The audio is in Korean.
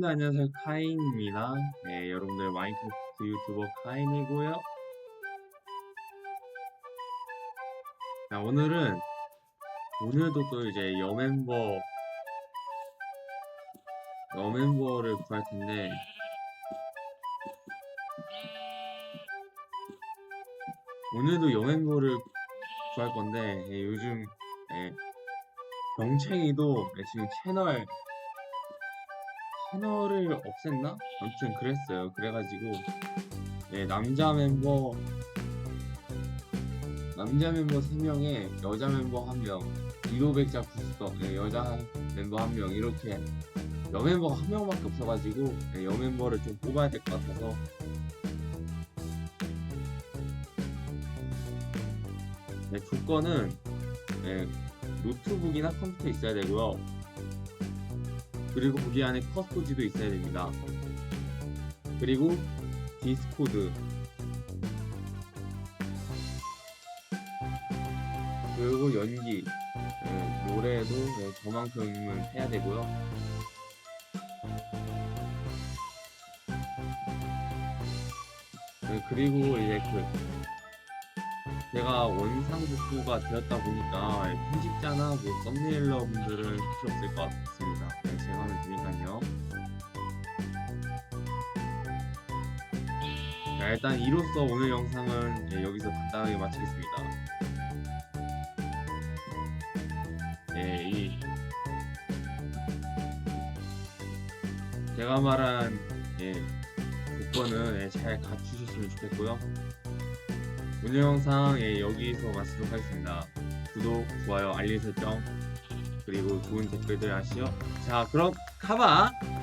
네, 안녕하세요. 카인입니다. 네, 여러분들 마인크래프트 유튜버 카인이고요. 자, 오늘은 오늘도 또 이제 여멤버 여멤버를 구할 텐데 오늘도 여멤버를 구할 건데 예, 요즘 예, 병챙이도 예, 지금 채널 채널을 없앴나? 아무튼 그랬어요. 그래가지고 네, 남자 멤버 남자 멤버 3명에 여자 멤버 1명 이도백자 부스터 네, 여자 멤버 1명 이렇게 여멤버가 한 명밖에 없어가지고 네, 여멤버를 좀 뽑아야 될 것 같아서 네, 조건은 네, 노트북이나 컴퓨터 있어야 되고요. 그리고 거기 안에 커스토지도 있어야 됩니다. 그리고 디스코드 그리고 연기 예, 노래도 예, 저만큼은 해야 되고요. 예, 그리고 이제 그 제가 원상복구가 되었다 보니까 예, 편집자나 뭐 썸네일러 분들은 필요 없을 것 같습니다. 네, 제가 하면 되니까요. 자, 일단 이로써 오늘 영상은 예, 여기서 간단하게 마치겠습니다. 예, 이 제가 말한 예, 조건은 예, 잘 갖추셨으면 좋겠고요. 오늘 영상 예, 여기서 마치도록 하겠습니다. 구독, 좋아요, 알림 설정 그리고 좋은 댓글들 하시오. 자, 그럼 가봐.